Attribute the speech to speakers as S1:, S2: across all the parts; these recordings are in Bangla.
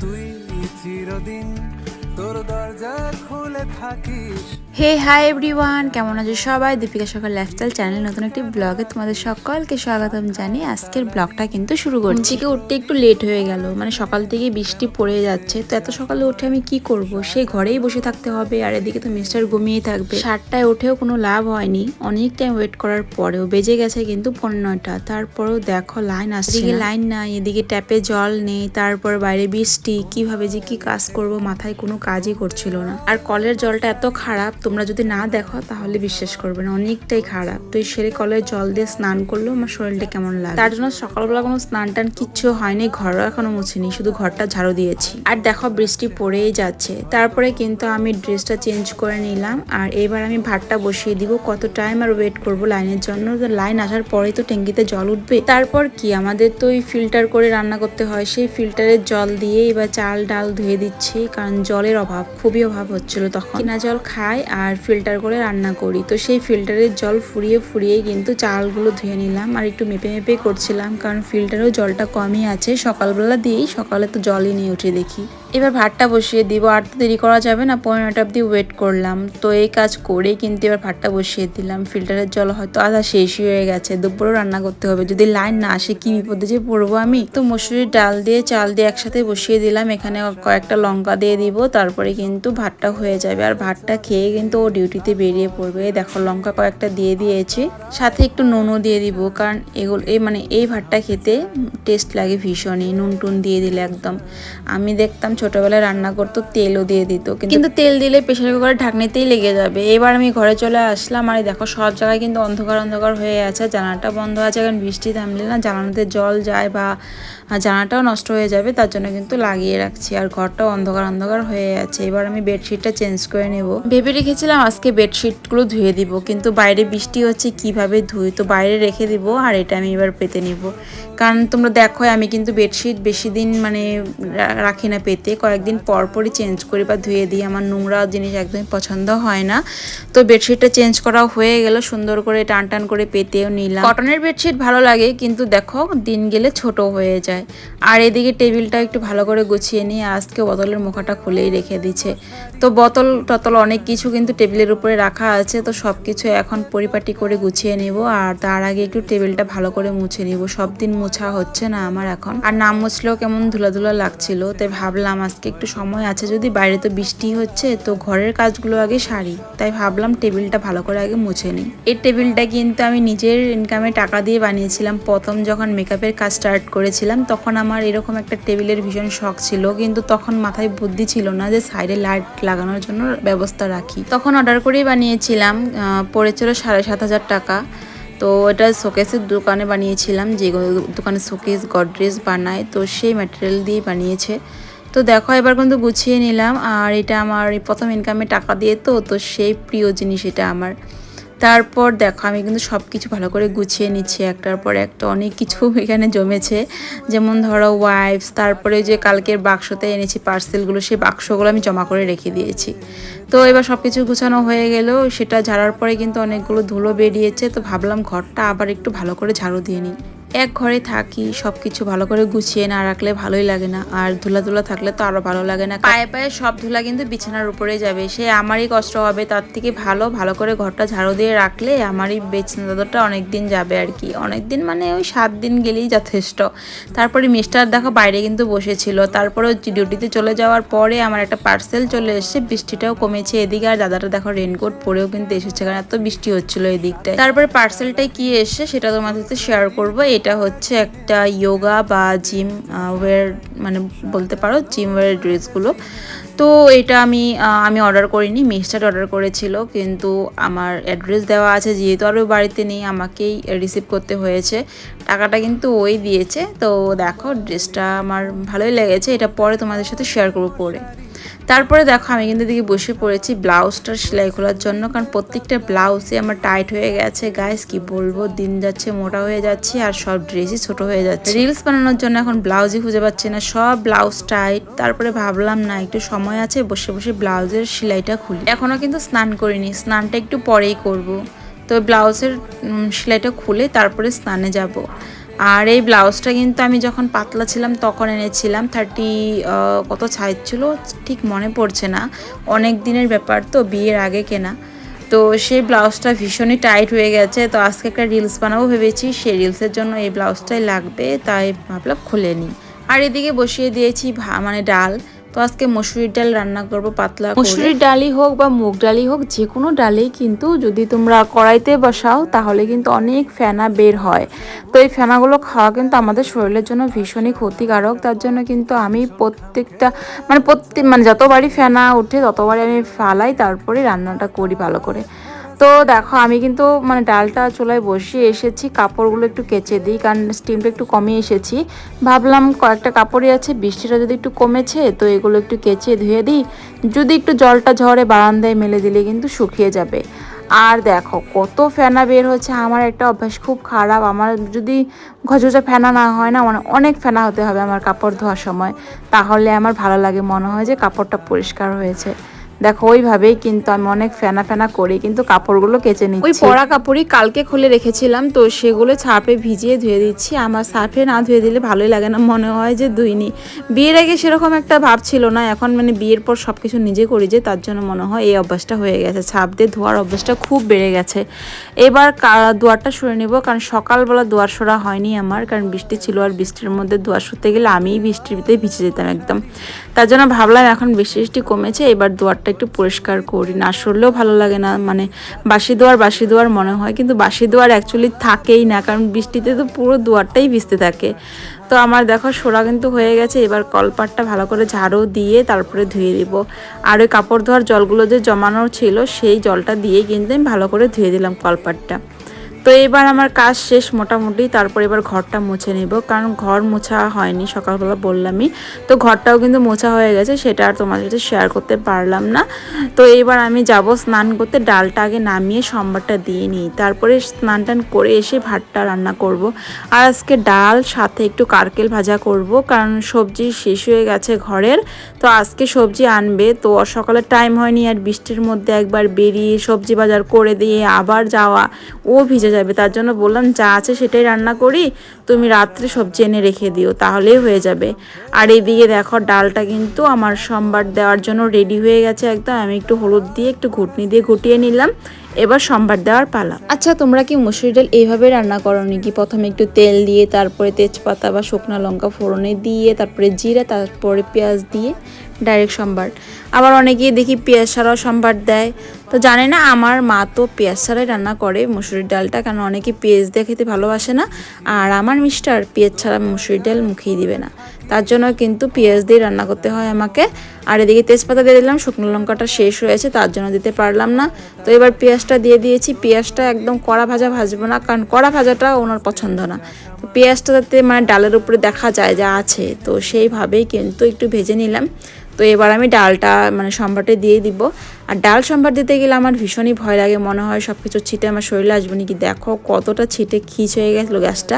S1: তুই চিরদিন তোর দরজা খুলে থাকিস।
S2: হে হাই এভরিওয়ান কেমন আছো সবাই? দীপিকা সকাল লাইফস্টাইল চ্যানেল নতুন একটি ব্লগে তোমাদের সকলকে স্বাগতম জানি আজকের ব্লগটা কিন্তু শুরু করছি। থেকে উঠতে একটু লেট হয়ে গেল। মানে সকাল থেকে বৃষ্টি পড়ে যাচ্ছে। তো এত সকালে উঠে আমি কি করব? সেই ঘরেই বসে থাকতে হবে। আর এদিকে তো মিস্টার ঘুমিয়েই থাকবে। সাতটায় উঠেও কোনো লাভ হয়নি। অনেক টাইম ওয়েট করার পরেও বেজে গেছে কিন্তু পনেরোটা। তারপরেও দেখো লাইন আসছে এদিকে লাইন নাই এদিকে ট্যাপে জল নেই তারপর বাইরে বৃষ্টি। কীভাবে যে কি কাজ করব? মাথায় কোনো কাজই করছিল না। আর কলের জলটা এত খারাপ তোমরা যদি না দেখো, তাহলে বিশ্বাস করবে না, অনেকটাই খারাপ। তো সেরে কলের জল দিয়ে স্নান করলেও আমার শরীরটা কেমন লাগে তার জন্য সকালবেলা কোনো স্নান টান কিচ্ছু হয়নি, ঘরও এখনও মুছিনি, শুধু ঘরটা ঝাড়ু দিয়েছি। আর দেখো বৃষ্টি পড়েই যাচ্ছে। তারপরে কিন্তু আমি ড্রেসটা চেঞ্জ করে নিলাম, আর এবার আমি ভাতটা বসিয়ে দিব। কত টাইম আর ওয়েট করব লাইনের জন্য? লাইন আসার পরেই তো ট্যাঙ্কিতে জল উঠবে। তারপর কি, আমাদের তো ওই ফিল্টার করে রান্না করতে হয়। সেই ফিল্টারের জল দিয়ে এবার চাল ডাল ধুয়ে দিচ্ছি, কারণ জলের অভাব, খুবই অভাব হচ্ছিল তখন। কিনা জল খাই আর ফিল্টার করে রান্না করি। তো সেই ফিল্টারের জল ফুরিয়ে ফুরিয়ে কিন্তু চালগুলো ধুয়ে নিলাম আর একটু মেপে মেপে করছিলাম কারণ ফিল্টারেও জলটা কমই আছে। সকালবেলা দিয়েই সকালে তো জলই নিয়ে উঠে দেখি। এবার ভাতটা বসিয়ে দিব। আর তো দেরি করা যাবে না পনেরোটা অব্দি ওয়েট করলাম। তো এই কাজ করে কিন্তু এবার ভাতটা বসিয়ে দিলাম। ফিল্টারের জল হয়তো আধা শেষই হয়ে গেছে। দুপুরেও রান্না করতে হবে। যদি লাইন না আসে, কি বিপদে যে পড়ব আমি? তো মসুরির ডাল দিয়ে, চাল দিয়ে একসাথে বসিয়ে দিলাম। এখানে কয়েকটা লঙ্কা দিয়ে দিব। তারপরে কিন্তু ভাতটা হয়ে যাবে। আর ভাতটা খেয়ে কিন্তু ও ডিউটিতে বেরিয়ে পড়বে। দেখো, লঙ্কা কয়েকটা দিয়ে দিয়েছি। সাথে একটু নুনও দিয়ে দিব, কারণ এগুলো, এই মানে এই ভাতটা খেতে টেস্ট লাগে ভীষণই। নুন টুন দিয়ে দিলে একদম। আমি দেখতাম ছোটবেলায় রান্না করতো, তেলও দিয়ে দিত। কিন্তু তেল দিলে প্রেশার কুকারের ঢাকনিতেই লেগে যাবে। এবার আমি ঘরে চলে আসলাম, আর দেখো, সব জায়গায় কিন্তু অন্ধকার অন্ধকার হয়ে আছে। জানালাটা বন্ধ আছে, কারণ বৃষ্টি থামলে না জানালাতে জল যায় বা জানাটাও নষ্ট হয়ে যাবে, তার জন্য কিন্তু লাগিয়ে রাখছি। আর ঘরটাও অন্ধকার অন্ধকার হয়ে আছে। এবার আমি বেডশিটটা চেঞ্জ করে নেব। ভেবে রেখেছিলাম আজকে বেডশিটগুলো ধুয়ে দিব, কিন্তু বাইরে বৃষ্টি হচ্ছে কীভাবে ধুই? তো বাইরে রেখে দিব আর এটা আমি এবার পেতে নিব। কারণ তোমরা দেখো, আমি কিন্তু বেডশিট বেশি দিন মানে রাখি না পেতে। কয়েকদিন পর পরই চেঞ্জ করি বা ধুয়ে দিই। আমার নোংরা জিনিস একদমই পছন্দ হয় না। তো বেডশিটটা চেঞ্জ করা হয়ে গেল, সুন্দর করে টান টান করে পেতেও নিলাম। কটনের বেডশিট ভালো লাগে, কিন্তু দেখো, দিন গেলে ছোট হয়ে যায়। আর এদিকে টেবিলটা একটু ভালো করে গুছিয়ে নিয়ে আজকে বোতলের মুখাটা খুলেই রেখে দিচ্ছে তো বোতল টতল অনেক কিছু কিন্তু টেবিলের উপরে রাখা আছে, তো সব কিছু এখন পরিপাটি করে গুছিয়ে নিব আর তার আগে একটু টেবিলটা ভালো করে মুছে নিব। সব দিন মোছা হচ্ছে না আমার এখন। আর না মুছলেও কেমন ধুলা ধুলা লাগছিল, তাই ভাবলাম আজকে একটু সময় আছে, যদি বাইরে তো বৃষ্টি হচ্ছে, তো ঘরের কাজগুলো আগে সারি। তাই ভাবলাম টেবিলটা ভালো করে আগে মুছে নিই। এই টেবিলটা কিন্তু আমি নিজের ইনকামে টাকা দিয়ে বানিয়েছিলাম। প্রথম যখন মেকআপের কাজ স্টার্ট করেছিলাম, তখন আমার এরকম একটা টেবিলের ভীষণ শখ ছিল, কিন্তু তখন মাথায় বুদ্ধি ছিল না যে সাইডে লাইট লাগানোর জন্য ব্যবস্থা রাখি। তখন অর্ডার করেই বানিয়েছিলাম পড়েছিল সাড়ে সাত হাজার টাকা। তো এটা শোকেসের দোকানে বানিয়েছিলাম, যে দোকানে শোকেস গডরেজ বানায়, তো সেই ম্যাটেরিয়াল দিয়েই বানিয়েছে। তো দেখো, এবার কিন্তু গুছিয়ে নিলাম, আর এটা আমার প্রথম ইনকামে টাকা দিয়ে তো তো সেই প্রিয় জিনিস এটা আমার। তারপর দেখো, আমি কিন্তু সব কিছু ভালো করে গুছিয়ে নিচ্ছি একটার পর একটা। অনেক কিছু এখানে জমেছে। যেমন ধরো ওয়াইফস তারপরে যে কালকের বাক্সতে এনেছি পার্সেলগুলো সেই বাক্সগুলো আমি জমা করে রেখে দিয়েছি। তো এবার সব কিছু গুছানো হয়ে গেল। সেটা ঝাড়ার পরে কিন্তু অনেকগুলো ধুলো বেরিয়েছে। তো ভাবলাম ঘরটা আবার একটু ভালো করে ঝাড়ু দিয়ে নিই। এক ঘরে থাকি সব কিছু ভালো করে গুছিয়ে না রাখলে ভালোই লাগে না। আর ধুলা ধুলা থাকলে তো আরও ভালো লাগে না। পায়ে পায়ে সব ধুলা কিন্তু বিছানার উপরে যাবে। সে আমারই কষ্ট হবে, তার থেকে ভালো ভালো করে ঘরটা ঝাড়ু দিয়ে রাখলে আমারই বিছানা চাদরটা অনেক দিন যাবে আর কি। অনেক দিন মানে ওই সাত দিন গেলেই যথেষ্ট। তারপরে মিস্টার দেখো বাইরে কিন্তু বসেছিল। তারপরে ডিউটিতে চলে যাওয়ার পরে আমার একটা পার্সেল চলে এসেছে, বৃষ্টিটাও কমেছে এদিকে। আর দাদাটা দেখো রেনকোট পরেও কিন্তু এসেছে কারণ এত বৃষ্টি হচ্ছিল এদিকটায়। তারপরে পার্সেলটাই কি এসে সেটা তোমাদের সাথে শেয়ার করব। এটা হচ্ছে একটা ইয়োগা বা জিম ওয়্যার মানে বলতে পারো জিম ওয়্যার ড্রেসগুলো তো এটা আমি আমি অর্ডার করিনি, মিস্টার অর্ডার করেছিল, কিন্তু আমার অ্যাড্রেস দেওয়া আছে, যেহেতু আরও বাড়িতে নেই, আমাকেই রিসিভ করতে হয়েছে। টাকাটা কিন্তু ওই দিয়েছে, তো দেখো ড্রেসটা আমার ভালোই লেগেছে, এটা পরে তোমাদের সাথে শেয়ার করব পরে। তারপরে দেখো আমি কিন্তু দিকে বসে পড়েছি ব্লাউজটার সেলাই খোলার জন্য, কারণ প্রত্যেকটা ব্লাউজে আমার টাইট হয়ে গেছে গাইস কি বলব? দিন যাচ্ছে, মোটা হয়ে যাচ্ছে, আর সব ড্রেসই ছোট হয়ে যাচ্ছে। রিলস বানানোর জন্য এখন ব্লাউজই খুঁজে পাচ্ছি না, সব ব্লাউজ টাইট তারপরে ভাবলাম, না, একটু সময় আছে, বসে বসে ব্লাউজের সেলাইটা খুলি। এখনও কিন্তু স্নান করিনি, স্নানটা একটু পরেই করব। তো ব্লাউজের সেলাইটা খুলে তারপরে স্নানে যাব। আর এই ব্লাউজটা কিন্তু আমি যখন পাতলা ছিলাম, তখন এনেছিলাম। থার্টি কত সাইজ ছিল? ঠিক মনে পড়ছে না। অনেক দিনের ব্যাপার তো, বিয়ের আগে কেনা। তো সেই ব্লাউজটা ভীষণই টাইট হয়ে গেছে। তো আজকে একটা রিলস বানাবো ভেবেছি। সেই রিলসের জন্য এই ব্লাউজটাই লাগবে। তাই ভাবলাম খুলে নিই। আর এদিকে বসিয়ে দিয়েছি মানে ডাল। তো আজকে মসুরির ডাল রান্না করব, পাতলা মসুরির ডালই হোক বা মুগ ডালই হোক, যে কোনো ডালেই কিন্তু যদি তোমরা কড়াইতে বসাও, তাহলে কিন্তু অনেক ফেনা বের হয়। তো এই ফেনাগুলো খাওয়া কিন্তু আমাদের শরীরের জন্য ভীষণই ক্ষতিকারক। তার জন্য কিন্তু আমি প্রত্যেকটা মানে প্রত্যেক মানে যতবারই ফেনা ওঠে ততবারই আমি ফালাই, তারপরে রান্নাটা করি ভালো করে। তো দেখো, আমি কিন্তু মানে ডালটা চুলায় বসিয়ে এসেছি, কাপড়গুলো একটু কেচে দিই, কারণ স্টিমটা একটু কমিয়ে এসেছি। ভাবলাম কয়েকটা কাপড়ই আছে, বৃষ্টিটা যদি একটু কমেছে, তো এগুলো একটু কেচে ধুয়ে দিই। যদি একটু জলটা ঝরে বারান্দায় মেলে দিলে কিন্তু শুকিয়ে যাবে। আর দেখো, কত ফেনা বের হচ্ছে, আমার একটা অভ্যাস খুব খারাপ। আমার যদি ঘচঘচা ফেনা না হয় না মানে অনেক ফেনা হতে হবে আমার কাপড় ধোয়ার সময়। তাহলে আমার ভালো লাগে মনে হয় যে কাপড়টা পরিষ্কার হয়েছে। দেখো ওইভাবেই কিন্তু আমি অনেক ফেনা ফেনা করি কিন্তু কাপড়গুলো কেচে নিচ্ছি। ওই পরা কাপড়ই কালকে খুলে রেখেছিলাম তো সেগুলো ছাপে ভিজিয়ে ধুয়ে দিচ্ছি। আমার সার্ফে না ধুয়ে দিলে ভালোই লাগে না মনে হয় যে ধুইনি। বিয়ের আগে সেরকম একটা ভাব ছিল না এখন মানে বিয়ের পর সব কিছু নিজে করি যে তার জন্য মনে হয় এই অভ্যাসটা হয়ে গেছে। ছাপ দিয়ে ধোয়ার অভ্যাসটা খুব বেড়ে গেছে। এবার দুয়ারটা সরে নেব কারণ সকালবেলা দুয়ার সরা হয়নি আমার কারণ বৃষ্টি ছিল আর বৃষ্টির মধ্যে দুয়ার সরতে গেলে আমিই বৃষ্টির ভিতরে ভিজে যেতাম একদম। তার জন্য ভাবলাম এখন বৃষ্টি কমেছে, এবার দুয়ারটা একটু পরিষ্কার করি। না সরলেও ভালো লাগে না মানে বাসি দুয়ার বাসি দুয়ার মনে হয়, কিন্তু বাসি দুয়ার অ্যাকচুয়ালি থাকেই না, কারণ বৃষ্টিতে তো পুরো দুয়ারটাই ভিজতে থাকে। তো আমার দেখো সোরা কিন্তু হয়ে গেছে, এবার কলপাটটা ভালো করে ঝাড়ু দিয়ে তারপরে ধুয়ে দিব। আর ওই কাপড় ধোয়ার জলগুলো যে জমানো ছিল, সেই জলটা দিয়ে কিন্তু আমি ভালো করে ধুয়ে দিলাম কলপাটটা। তো এবার আমার কাজ শেষ মোটামুটি, তারপর এবার ঘরটা মুছে নেব। কারণ ঘর মোছা হয়নি, সকালবেলা বললামই। তো ঘরটাও কিন্তু মোছা হয়ে গেছে, সেটা আর তোমার সাথে শেয়ার করতে পারলাম না। তো এবার আমি যাব স্নান করতে, ডালটা আগে নামিয়ে সম্বারটা দিয়ে নিই। তারপরে স্নান টান করে এসে ভাতটা রান্না করব। আর আজকে ডাল, সাথে একটু কারকেল ভাজা করব, কারণ সবজি শেষ হয়ে গেছে ঘরের। তো আজকে সবজি আনবে, তো সকালে টাইম হয়নি আর বৃষ্টির মধ্যে একবার বেরিয়ে সবজি বাজার করে দিয়ে আবার যাওয়া। ও ভিজে যাবে। তার জন্য বললাম, যা আছে সেটাই রান্না করি, তুমি রাত্রে সবজি এনে রেখে দিও, তাহলেই হয়ে যাবে। আর এদিকে দেখো, ডালটা কিন্তু আমার সোমবার দেওয়ার জন্য রেডি হয়ে গেছে একদম। আমি একটু হলুদ দিয়ে, একটু ঘুটনি দিয়ে ঘুটিয়ে নিলাম। এবার সোমবার দেওয়ার পালা। আচ্ছা তোমরা কি মুসুরি ডাল এইভাবে রান্না করো নাকি? প্রথমে একটু তেল দিয়ে, তারপরে তেজপাতা বা শুকনো লঙ্কা ফোড়নে দিয়ে, তারপরে জিরা, তারপরে পেঁয়াজ দিয়ে ডাইরেক্ট সম্বার। আবার অনেকেই দেখি পেঁয়াজ ছাড়াও সম্বার দেয়। তো জানে না, আমার মা তো পেঁয়াজ ছাড়াই রান্না করে মুসুরির ডালটা, কারণ অনেকে পেঁয়াজ দিয়ে খেতে ভালোবাসে না। আর আমার মিস্টার পেঁয়াজ ছাড়া মুসুরির ডাল মুখেই দিবে না। তার জন্য কিন্তু পেঁয়াজ দিয়ে রান্না করতে হয় আমাকে। আর এদিকে তেজপাতা দিয়ে দিলাম, শুকনো লঙ্কাটা শেষ হয়েছে, তার জন্য দিতে পারলাম না। তো এবার পেঁয়াজটা দিয়ে দিয়েছি। পেঁয়াজটা একদম কড়া ভাজা ভাজবো না, কারণ কড়া ভাজাটা ওনার পছন্দ না। তো পেঁয়াজটা যাতে মানে ডালের উপরে দেখা যায় যা আছে, তো সেইভাবেই কিন্তু একটু ভেজে নিলাম। তো এবার আমি ডালটা মানে সম্বারটা দিয়ে দিব। আর ডাল সম্বার দিতে গেলে আমার ভীষণই ভয় লাগে। মনে হয় সব কিছু ছিটে আমার শরীরে আসবে নাকি? দেখো কতটা ছিটে খিচ হয়ে গেছিল গ্যাসটা।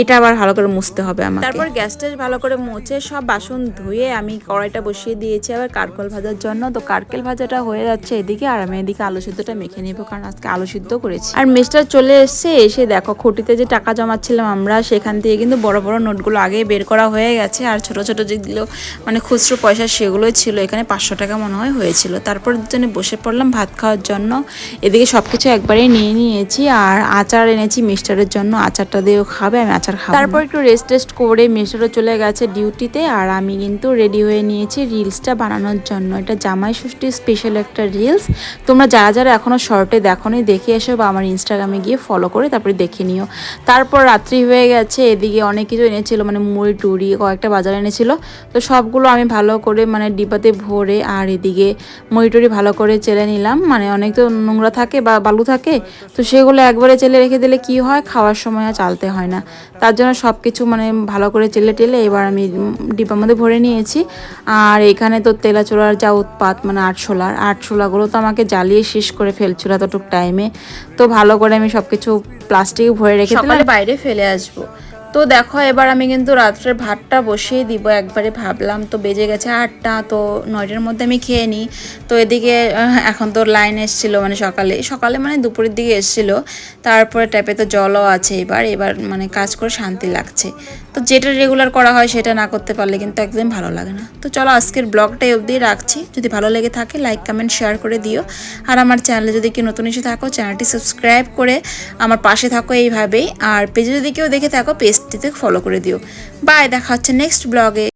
S2: এটা আবার ভালো করে মুছতে হবে আমার তারপর গ্যাসটা ভালো করে মুছে সব বাসন ধুয়ে আমি কড়াইটা বসিয়ে দিয়েছি আবার কারকল ভাজার জন্য। তো কারকেল ভাজাটা হয়ে যাচ্ছে এদিকে আর আমি এদিকে আলু সিদ্ধটা মেখে নেব কারণ আজকে আলু সিদ্ধ করেছি। আর মিস্টার চলে এসছে এসে দেখো খুঁটিতে যে টাকা জমাচ্ছিলাম আমরা সেখান থেকে কিন্তু বড় বড় নোটগুলো আগে বের করা হয়ে গেছে। আর ছোট ছোট যেগুলো মানে খুচরো পয়সা সেগুলোই ছিল এখানে পাঁচশো টাকা মনে হয় হয়েছিল। তারপর দুজনে বসে পড়লাম ভাত খাওয়ার জন্য। এদিকে সব কিছু একবারে নিয়ে নিয়েছি আর আচার এনেছি মিস্টারের জন্য। আচারটা দিয়েও খাবে, আমি আচার খাব তারপর একটু রেস্ট টেস্ট করে মিস্টারও চলে গেছে ডিউটিতে আর আমি কিন্তু রেডি হয়ে নিয়েছি রিলসটা বানানোর জন্য। এটা জামাই ষষ্ঠীর স্পেশাল একটা রিলস তোমরা যারা যারা এখনও শর্টে দেখোনি, দেখে এসো বা আমার ইনস্টাগ্রামে গিয়ে ফলো করে তারপরে দেখে নিও। তারপর রাত্রি হয়ে গেছে, এদিকে অনেক কিছু এনেছিল মানে মুড়ি টুড়ি, কয়েকটা বাজার এনেছিল। তো সবগুলো আমি ভালো করে মানে ডিবাতে ভরে আর এদিকে মুড়ি টুড়ি ভালো করে চেলে নিলাম। মানে অনেক তো নোংরা থাকে বা বালু থাকে, তো সেগুলো একবারে চেলে রেখে দিলে কি হয়? খাওয়ার সময় আর চালতে হয় না। তার জন্য সব কিছু মানে ভালো করে চেলে টেলে এবার আমি ডিব্বার মধ্যে ভরে নিয়েছি। আর এখানে তো তেলাচোলার যা উৎপাত মানে আটশোলার আটশোলাগুলো তো আমাকে জ্বালিয়ে শেষ করে ফেলছিল এতটুক টাইমে তো ভালো করে আমি সব কিছু প্লাস্টিকে ভরে রেখে বাইরে ফেলে আসব। তো দেখো, এবার আমি কিন্তু রাত্রে ভাতটা বসিয়ে দিব। একবারে ভাবলাম তো বেজে গেছে আটটা, তো নয়টার মধ্যে আমি খেয়ে নিই। তো এদিকে এখন তো লাইন এসেছিল মানে সকালে। সকালে মানে দুপুরের দিকে এসেছিল। তারপরে ট্যাপে তো জলও আছে এবার। এবার মানে কাজ করে শান্তি লাগছে। তো যেটা রেগুলার করা হয় সেটা না করতে পারলে কিন্তু একদম ভালো লাগে না। তো চলো আজকের ব্লগটাই অবধি রাখছি। যদি ভালো লেগে থাকে লাইক কমেন্ট শেয়ার করে দিও। আর আমার চ্যানেলে যদি কেউ নতুন এসে থাকো চ্যানেলটি সাবস্ক্রাইব করে আমার পাশে থাকো এইভাবেই। আর পেজে যদি কেউ দেখে থাকো পেজটিতে ফলো করে দিও। বাই দেখা হচ্ছে নেক্সট ব্লগে